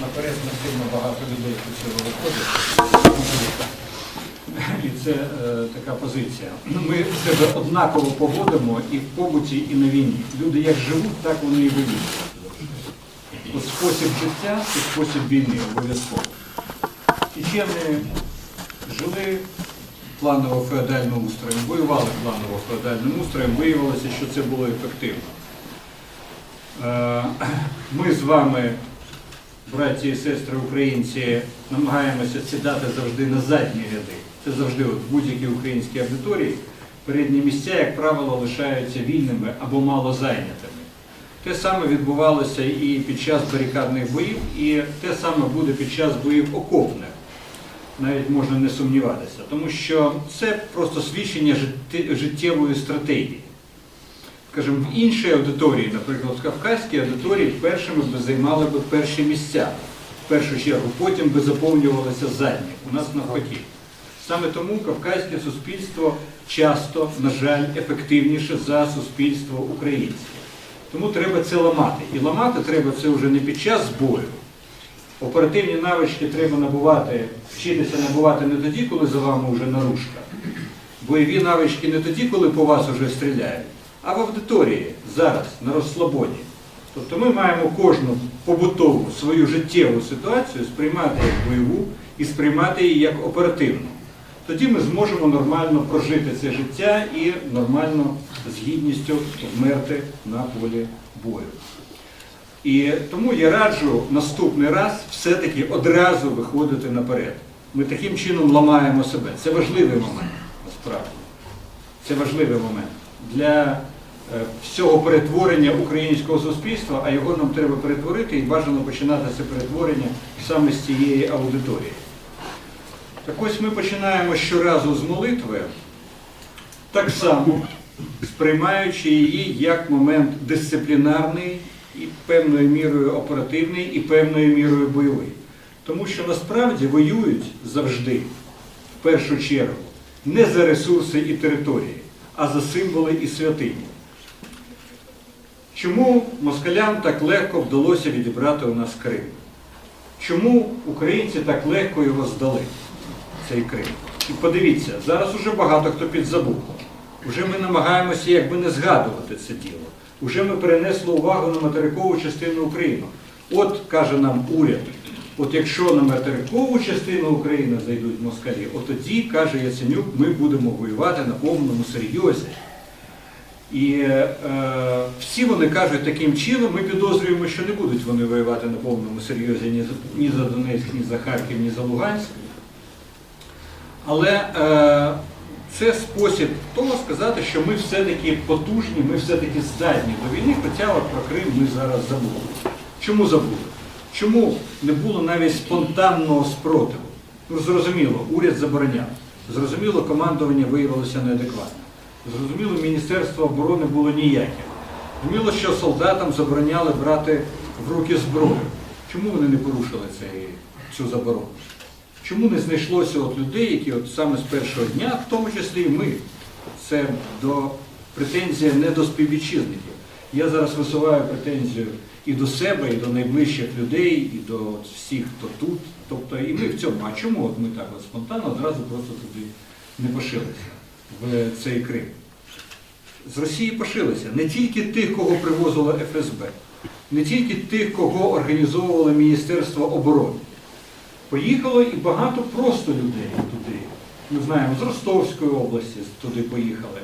наперед не сильно багато людей хотіло виходити. І це е, така позиція. Ми себе однаково поводимо і в побуті, і на війні. Люди як живуть, так вони і воюють. Спосіб життя це спосіб війни обов'язково. Чечени жили планово феодальним устроєм, воювали планово феодальним устроєм, виявилося, що це було ефективно. Е, Ми з вами, браті і сестри українці, намагаємося сідати завжди на задні ряди. Це завжди от будь-якій українській аудиторії. Передні місця, як правило, лишаються вільними або мало зайнятими. Те саме відбувалося і під час барикадних боїв, і те саме буде під час боїв окопних. Навіть можна не сумніватися, тому що це просто свідчення життєвої стратегії. Скажімо, в іншій аудиторії, наприклад, в кавказькій аудиторії, першими би займали би перші місця. В першу чергу, потім би заповнювалися задні. У нас навпаки. Саме тому кавказьке суспільство часто, на жаль, ефективніше за суспільство українське. Тому треба це ламати. І ламати треба це вже не під час бою. Оперативні навички треба набувати, вчитися набувати не тоді, коли за вами вже наружка. Бойові навички не тоді, коли по вас вже стріляють, а в аудиторії, зараз, на розслабоні. Тобто ми маємо кожну побутову свою життєву ситуацію сприймати як бойову і сприймати її як оперативну. Тоді ми зможемо нормально прожити це життя і нормально з гідністю вмерти на полі бою. І тому я раджу наступний раз все-таки одразу виходити наперед. Ми таким чином ламаємо себе. Це важливий момент, насправді. Це важливий момент для всього перетворення українського суспільства, а його нам треба перетворити і бажано починати це перетворення саме з цієї аудиторії. Так ось ми починаємо щоразу з молитви, так само сприймаючи її як момент дисциплінарний і певною мірою оперативний, і певною мірою бойовий. Тому що насправді воюють завжди, в першу чергу, не за ресурси і території, а за символи і святині. Чому москалям так легко вдалося відібрати у нас Крим? Чому українці так легко його здали, цей Крим? І подивіться, зараз уже багато хто підзабув. Уже ми намагаємося якби не згадувати це діло. Уже ми перенесли увагу на материкову частину України. От каже нам уряд, от якщо на материкову частину України зайдуть москалі, от тоді, каже Яценюк, ми будемо воювати на повному серйозі. І е, всі вони кажуть таким чином, ми підозрюємо, що не будуть вони воювати на повному серйозі ні за, ні за Донецьк, ні за Харків, ні за Луганськ. Але е, це спосіб того сказати, що ми все-таки потужні, ми все-таки здатні до війни, хоча про Крим ми зараз забули. Чому забули? Чому не було навіть спонтанного спротиву? Ну, зрозуміло, уряд забороняв. Зрозуміло, командування виявилося неадекватним. Зрозуміло, Міністерство оборони було ніяке. Зрозуміло, що солдатам забороняли брати в руки зброю. Чому вони не порушили цей, цю заборону? Чому не знайшлося от людей, які от саме з першого дня, в тому числі і ми, це до претензія не до співвітчизників. Я зараз висуваю претензію і до себе, і до найближчих людей, і до всіх, хто тут. Тобто і ми в цьому. А чому от ми так от спонтанно одразу просто туди не пошилися в цей Крим? З Росії пошилися не тільки тих, кого привозило ФСБ, не тільки тих, кого організовувало Міністерство оборони. Поїхало і багато просто людей туди. Ми знаємо, з Ростовської області туди поїхали,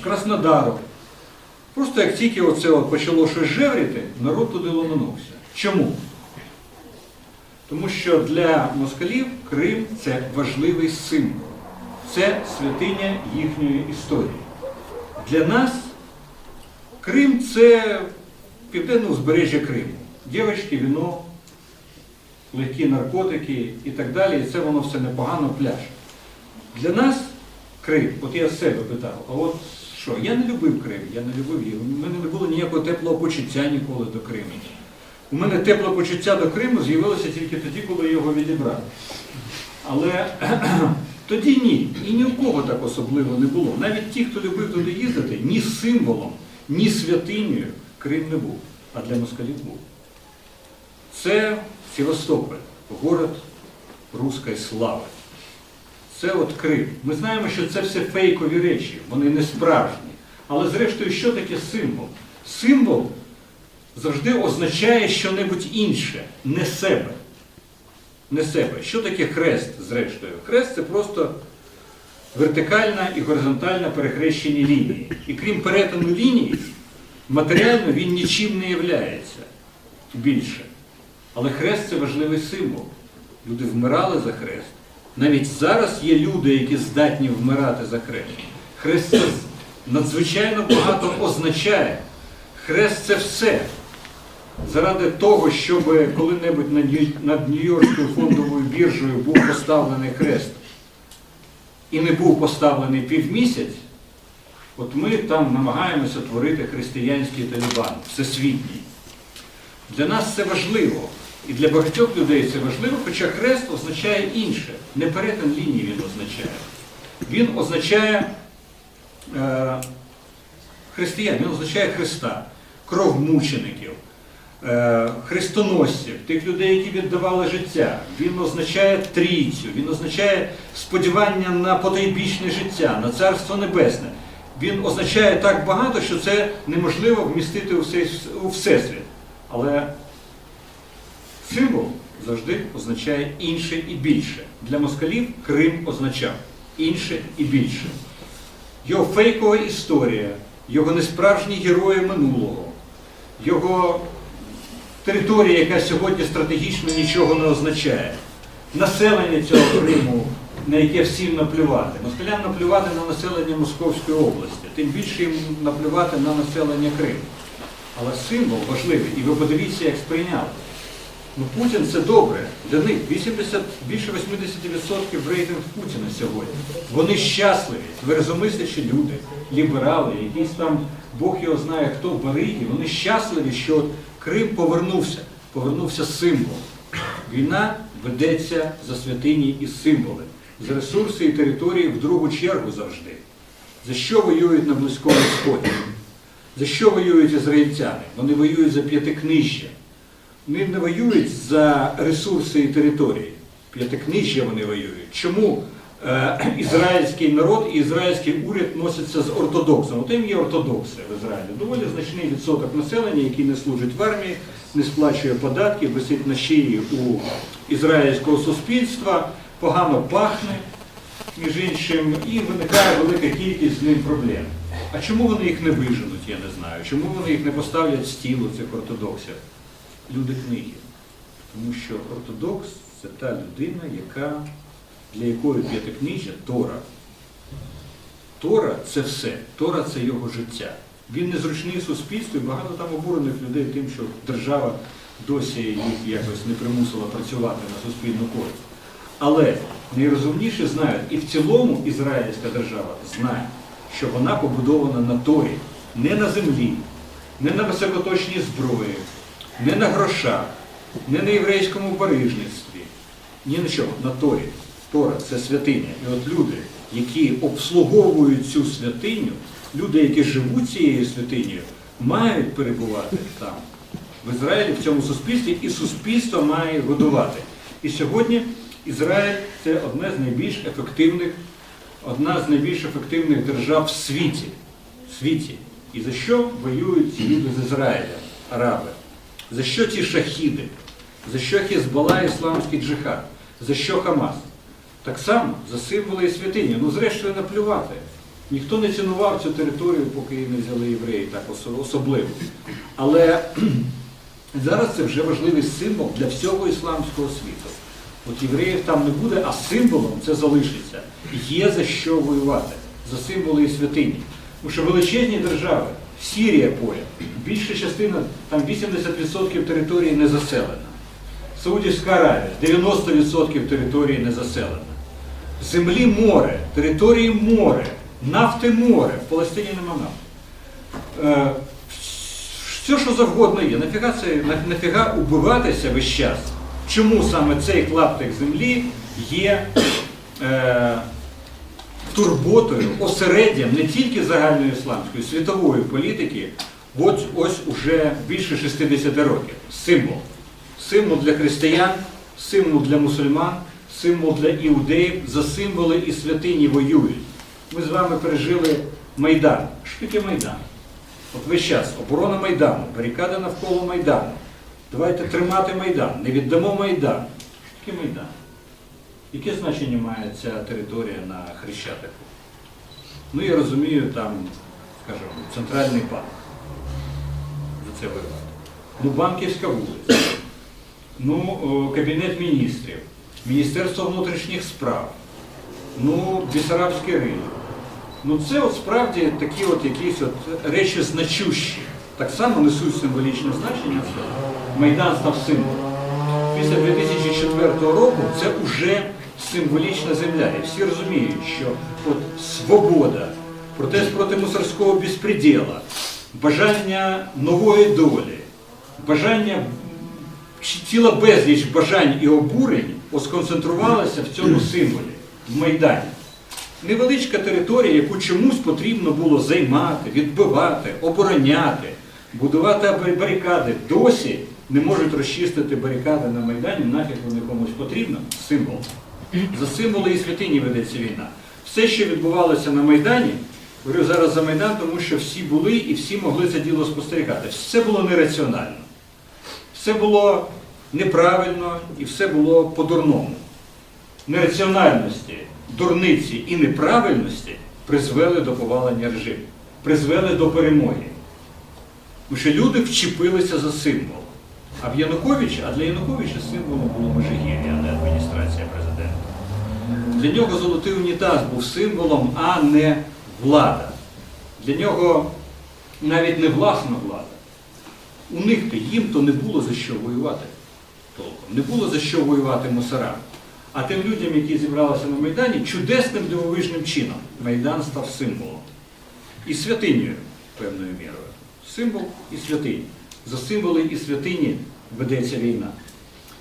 з Краснодару. Просто як тільки оце от почало щось жевріти, народ туди ломанувся. Чому? Тому що для москалів Крим це важливий символ. Це святиня їхньої історії. Для нас Крим це південне узбережжя Криму. Дівочки, віно, легкі наркотики і так далі, і це воно все непогано пляж. Для нас Крим, от я себе питав, а от що, я не любив Крим, я не любив його. У мене не було ніякого теплого почуття ніколи до Криму. У мене тепле почуття до Криму з'явилося тільки тоді, коли його відібрали. Але тоді ні. І ні у кого так особливо не було. Навіть ті, хто любив туди їздити, ні символом, ні святинею Крим не був, а для москалів був. Це Севастополь, город руської слави. Це от Крим. Ми знаємо, що це все фейкові речі, вони не справжні. Але зрештою, що таке символ? Символ завжди означає щонебудь інше, не себе. Не себе. Що таке хрест, зрештою? Хрест це просто вертикальна і горизонтальна перехрещені лінії. І крім перетину лінії, матеріально він нічим не являється більше. Але хрест це важливий символ. Люди вмирали за хрест. Навіть зараз є люди, які здатні вмирати за хрест. Хрест це надзвичайно багато означає. Хрест це все. Заради того, щоб коли-небудь над Нью- над Нью-Йоркською фондовою біржею був поставлений хрест і не був поставлений півмісяць, от ми там намагаємося творити християнський талібан, всесвітній. Для нас це важливо. І для багатьох людей це важливо, хоча хрест означає інше. Не перетин лінії він означає. Він означає е, християн, він означає Христа, кров мучеників, хрестоносців, тих людей, які віддавали життя. Він означає трійцю, він означає сподівання на потайбічне життя, на Царство Небесне. Він означає так багато, що це неможливо вмістити у Всесвіт. Але Символ завжди означає інше і більше. Для москалів Крим означав інше і більше. Його фейкова історія, його несправжні герої минулого, його територія, яка сьогодні стратегічно нічого не означає, населення цього Криму, на яке всім наплювати. Москалям наплювати на населення Московської області, тим більше їм наплювати на населення Криму. Але символ важливий, і ви подивіться, як сприйняли. Ну, Путін це добре. Для них 80, більше 80% рейтинг Путіна сьогодні. Вони щасливі, тверезомислячі люди, ліберали, якісь там, Бог його знає, хто бариги, вони щасливі, що Крим повернувся, повернувся символ. Війна ведеться за святині і символи, за ресурси і території в другу чергу завжди. За що воюють на Близькому Сході? За що воюють ізраїльтяни? Вони воюють за п'ятикнижжя. Вони не воюють за ресурси і території. П'ятикнижжя вони воюють. Чому ізраїльський народ і ізраїльський уряд носяться з ортодоксом? От їм є ортодокси в Ізраїлі. Доволі значний відсоток населення, який не служить в армії, не сплачує податки, висить на шиї у ізраїльського суспільства, погано пахне, між іншим, і виникає велика кількість з ним проблем. А чому вони їх не виженуть, я не знаю. Чому вони їх не поставлять в стіл у цих ортодоксів? Люди книги. Тому що ортодокс це та людина, яка, для якої п'ятикнижжя Тора. Тора це все. Тора це його життя. Він незручний суспільству і багато там обурених людей тим, що держава досі їх якось не примусила працювати на суспільну користь. Але найрозумніші знають, і в цілому ізраїльська держава знає, що вона побудована на Торі, не на землі, не на високоточній зброї, не на грошах, не на єврейському барижництві, ні на чому, на Торі. Тора це святиня. І от люди, які обслуговують цю святиню, люди, які живуть цією святинею, мають перебувати там, в Ізраїлі, в цьому суспільстві, і суспільство має годувати. І сьогодні Ізраїль це одне з найбільш ефективних, одна з найбільш ефективних держав в світі. В світі. І за що воюють ці люди з Ізраїля, араби? За що ті шахіди? За що Хізбалла, ісламський джихад? За що Хамас? Так само за символи і святині. Ну, зрештою, наплювати. Ніхто не цінував цю територію, поки її не взяли євреї так особливо. Але зараз це вже важливий символ для всього ісламського світу. От євреїв там не буде, а символом це залишиться. Є за що воювати, за символи і святині. Тому що величезні держави, Сірія поряд, більша частина, там 80% території не заселена. Саудівська Аравія, 90% території не заселена. Землі море, території море, нафти море, в Палестині нема нафти. Е, все, що завгодно є. Нафіга, це, нафіга убиватися весь час? Чому саме цей клаптик землі є е, турботою, осереддям не тільки загальної ісламської, світової політики, от ось уже більше 60 років. Символ. Символ для християн, символ для мусульман, символ для іудеїв, за символи і святині воюють. Ми з вами пережили Майдан. Що таке Майдан? От весь час оборона Майдану, барикади навколо Майдану. Давайте тримати Майдан, не віддамо Майдан. Що таке Майдан? Яке значення має ця територія на Хрещатику? Ну, я розумію, там, скажімо, центральний банк за це воювати. Ну, банківська вулиця, ну, Кабінет міністрів, Міністерство внутрішніх справ, ну, Бісарабський ринок. Ну це от справді такі от якісь от речі значущі. Так само несуть символічне значення. Майдан став символом. Після 2004 року це вже символічна земля. І всі розуміють, що от свобода, протест проти мусорського безпреділа, бажання нової долі, бажання ціла безліч бажань і обурень сконцентрувалася в цьому символі, в Майдані. Невеличка територія, яку чомусь потрібно було займати, відбивати, обороняти, будувати барикади, досі не можуть розчистити барикади на Майдані, нафіг вони комусь потрібно. Символ. За символи і святині ведеться війна. Все, що відбувалося на Майдані, говорю зараз за Майдан, тому що всі були і всі могли це діло спостерігати. Все було нераціонально. Все було неправильно і все було по-дурному. Нераціональності, дурниці і неправильності призвели до повалення режиму, призвели до перемоги. Тому що люди вчепилися за символ. А в Януковича, а для Януковича символом було Межигір'я, а не адміністрація президента. Для нього золотий унітаз був символом, а не влада. Для нього навіть не власна влада. У них то їм то не було за що воювати толком. Не було за що воювати мусорам. А тим людям, які зібралися на Майдані, чудесним дивовижним чином Майдан став символом. І святинею, певною мірою. Символ і святиня. За символи і святині ведеться війна.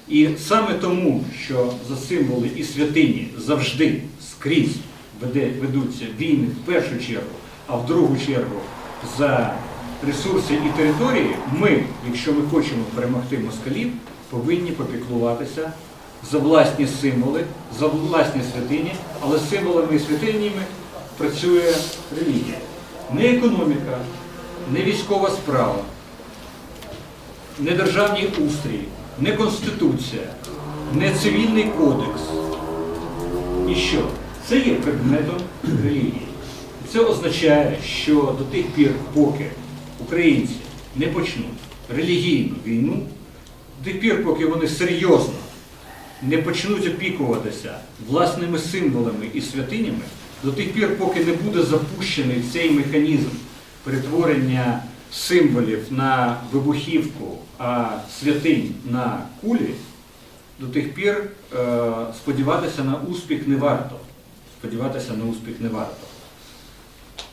І саме тому, що за символи і святині завжди скрізь ведуться війни в першу чергу, а в другу чергу за ресурси і території, ми, якщо ми хочемо перемогти москалів, повинні попіклуватися за власні символи, за власні святині, але з символами і святинями працює релігія. Не економіка, не військова справа, не державний устрій, не конституція, не цивільний кодекс. І що? Це є предметом релігії. Це означає, що до тих пір, поки українці не почнуть релігійну війну, до пір, поки вони серйозно не почнуть опікуватися власними символами і святинями, до тих пір, поки не буде запущений цей механізм перетворення символів на вибухівку, а святинь на кулі, до тих пір е, сподіватися на успіх не варто. Сподіватися на успіх не варто.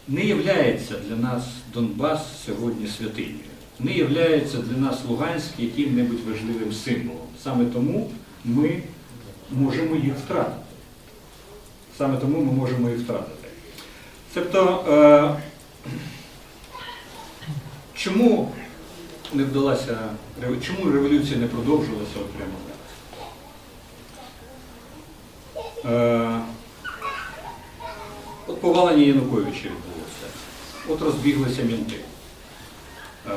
Не являється для нас Донбас сьогодні святинею. Не являється для нас Луганськ яким-небудь важливим символом. Саме тому ми можемо їх втратити. Саме тому ми можемо їх втратити. Тобто, е, чому не вдалася, чому революція не продовжилася зараз? Е, От повалення Януковича відбулося. От розбіглися мінти. Е,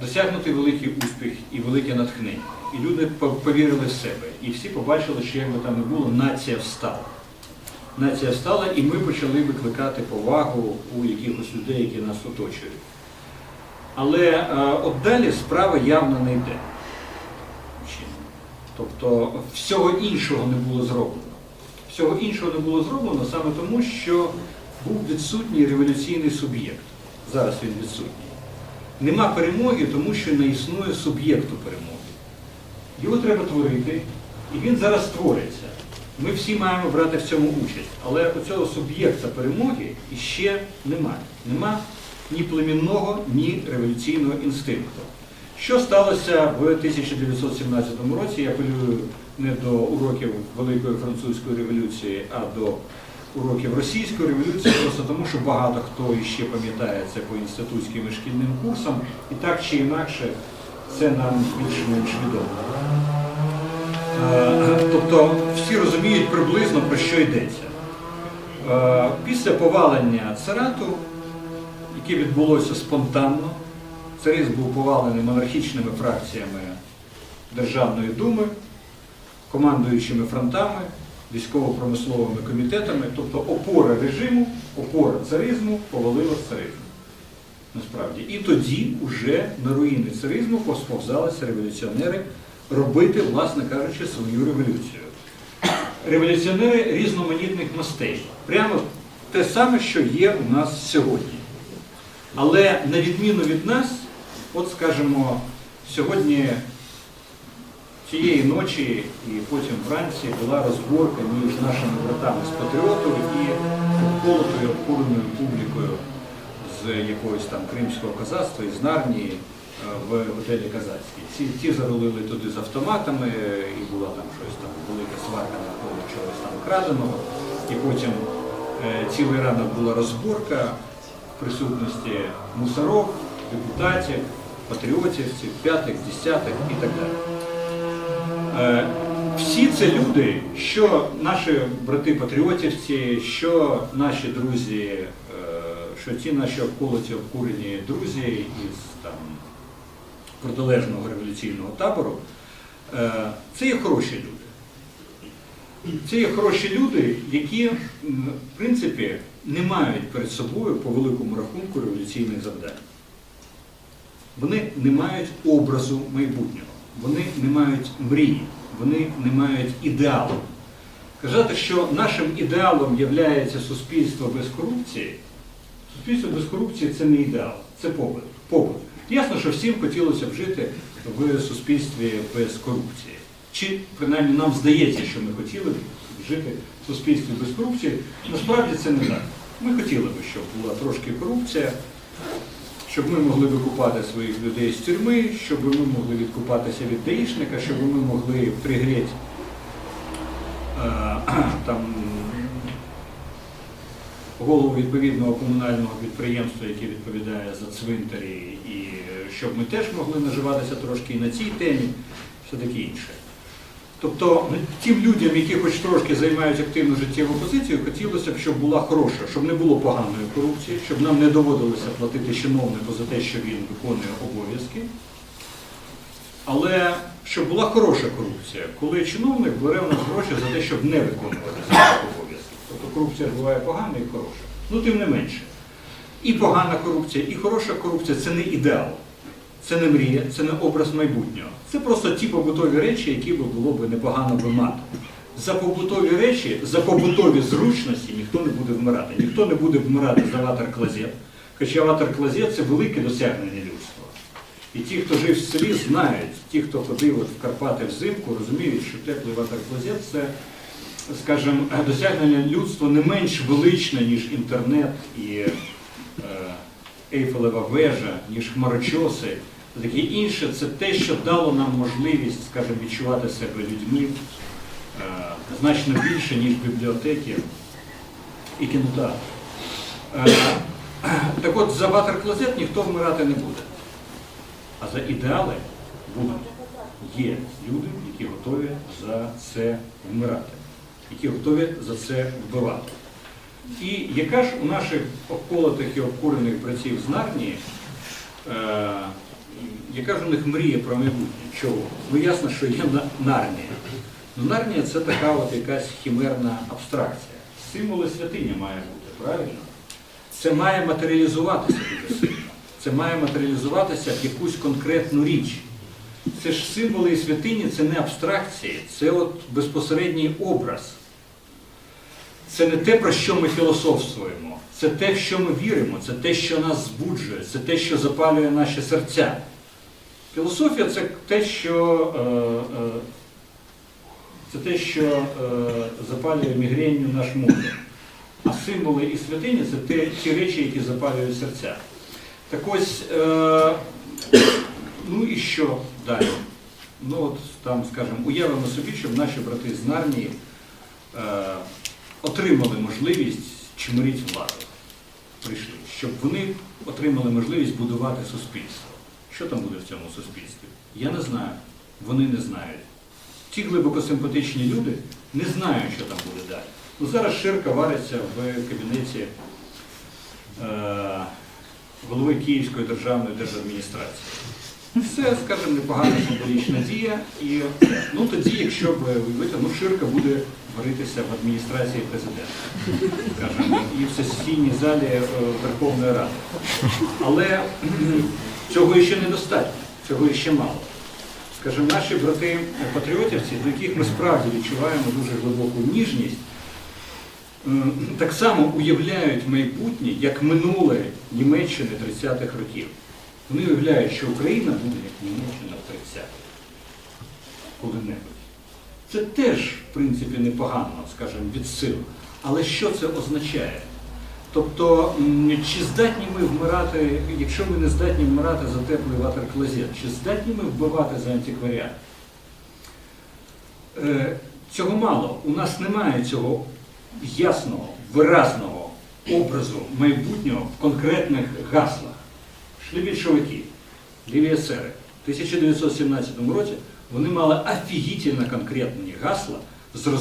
Досягнутий великий успіх і велике натхнення. І люди повірили в себе. І всі побачили, що як би там не було, нація встала. Нація встала, і ми почали викликати повагу у якихось людей, які нас оточують. Але е, от далі справа явно не йде. Тобто всього іншого не було зроблено. Всього іншого не було зроблено саме тому, що був відсутній революційний суб'єкт. Зараз він відсутній. Нема перемоги, тому що не існує суб'єкту перемоги. Його треба творити, і він зараз створиться. Ми всі маємо брати в цьому участь. Але цього суб'єкта перемоги іще немає. Нема ні племінного, ні революційного інстинкту. Що сталося в 1917 році? Я апелюю не до уроків Великої французької революції, а до уроків російської революції, просто тому, що багато хто іще пам'ятає це по інститутським і шкільним курсам, і так чи інакше Це нам більш-менш відомо. Е, Тобто всі розуміють приблизно про що йдеться. Е, Після повалення царату, яке відбулося спонтанно, царизм був повалений монархічними фракціями Державної думи, командуючими фронтами, військово-промисловими комітетами, тобто опора режиму, опора царизму повалила царизм. Насправді. І тоді вже на руїни царизму посповзалися революціонери робити, власне кажучи, свою революцію. Революціонери різноманітних мастей. Прямо те саме, що є у нас сьогодні. Але на відміну від нас, от скажімо, сьогодні цієї ночі і потім вранці була розборка між нашими братами з патріотів і обколотою, обкуреною публікою з якогось там кримського козацтва, із Нарнії е, в готелі Казацький. Ці, ті зарулили туди з автоматами, і була там щось там, велика сварка навколо чогось там краденого. І потім е, цілий ранок була розборка в присутності мусоров, депутатів, патріотівців, п'ятих, десятих і так далі. Е, Всі це люди, що наші брати-патріотівці, що наші друзі, е, що ті наші обколоті обкурені друзі із там, протилежного революційного табору, е, це є хороші люди. Це є хороші люди, які, в принципі, не мають перед собою по великому рахунку революційних завдань. Вони не мають образу майбутнього, вони не мають мрії, вони не мають ідеалу. Казати, що нашим ідеалом є суспільство без корупції, суспільство без корупції це не ідеал, це побут. побут. Ясно, що всім хотілося б жити в суспільстві без корупції. Чи принаймні нам здається, що ми хотіли б жити в суспільстві без корупції. Насправді це не так. Ми хотіли б, щоб була трошки корупція, щоб ми могли викупати своїх людей з тюрми, щоб ми могли відкупатися від даїшника, щоб ми могли пригріти е, там голову відповідного комунального підприємства, яке відповідає за цвинтарі, і е, щоб ми теж могли наживатися трошки і на цій темі, все таке інше. Тобто ну, тим людям, які хоч трошки займають активну життєву позицію, хотілося б, щоб була хороша, щоб не було поганої корупції, щоб нам не доводилося платити чиновнику за те, що він виконує обов'язки. Але щоб була хороша корупція, коли чиновник бере у нас гроші за те, щоб не виконувати свої обов'язки. Тобто корупція буває погана і хороша. Ну, тим не менше. І погана корупція, і хороша корупція це не ідеал. Це не мрія, це не образ майбутнього. Це просто ті побутові речі, які би було б непогано би мати. За побутові речі, за побутові зручності ніхто не буде вмирати. Ніхто не буде вмирати за ватер-клозет. Хоча ватер-клозет це велике досягнення людства. І ті, хто жив в селі, знають, ті, хто ходив от в Карпати взимку, розуміють, що теплий ватер-клозет це, скажімо, досягнення людства не менш величне, ніж інтернет і е, Ейфелева вежа, ніж хмарочоси, таке інше, це те, що дало нам можливість, скажімо, відчувати себе людьми е, значно більше, ніж бібліотеки і кінотеатр. Е, так от за ватер-клозет ніхто вмирати не буде. А за ідеали будуть. Є люди, які готові за це вмирати, які готові за це вбивати. І яка ж у наших обколотих і обкурених братів з Нарнії, е, яка ж у них мрія про майбутнє? Чого? Ну ясно, що є На- Нарнія. Ну, Нарнія це така от якась хімерна абстракція. Символи святиня має бути, правильно? Це має матеріалізуватися дуже сильно. Це має матеріалізуватися в якусь конкретну річ. Це ж символи і святині це не абстракції, це от безпосередній образ. Це не те, про що ми філософствуємо, це те, в що ми віримо, це те, що нас збуджує, це те, що запалює наші серця. Філософія це те, що, е, е, це те, що е, запалює мігренню наш мозок. А символи і святині це те, ті речі, які запалюють серця. Так ось, ну і що далі? Ну от там, скажімо, уявимо собі, щоб наші брати з Нарнії отримали можливість чмирити владу. Прийшли, щоб вони отримали можливість будувати суспільство. що там буде в цьому суспільстві. Я не знаю, вони не знають. Ті глибоко симпатичні люди не знають, що там буде далі. Ну, зараз ширка вариться в кабінеті е, голови Київської державної держадміністрації. Це, скажімо, непогана символічна дія. І ну, тоді, якщо б виявити, ну, ширка буде варитися в адміністрації президента, скажімо, і в сесійній залі е, Верховної Ради. Але цього ще недостатньо, цього ще мало. Скажімо, наші брати-патріотівці, до яких ми справді відчуваємо дуже глибоку ніжність, так само уявляють майбутнє як минуле Німеччини 30-х років. Вони уявляють, що Україна буде як Німеччина в 30-х. Коли-небудь. Це теж, в принципі, непогано, скажімо, від сил. Але що це означає? Тобто, чи здатні ми вмирати, якщо ми не здатні вмирати за теплий ватер-клозет, чи здатні ми вбивати за антикваріат? Е, Цього мало. У нас немає цього ясного, виразного образу майбутнього в конкретних гаслах. Йшли більшовики, ліві есери. В 1917 році вони мали офігітельно конкретні гасла, зрозумілі.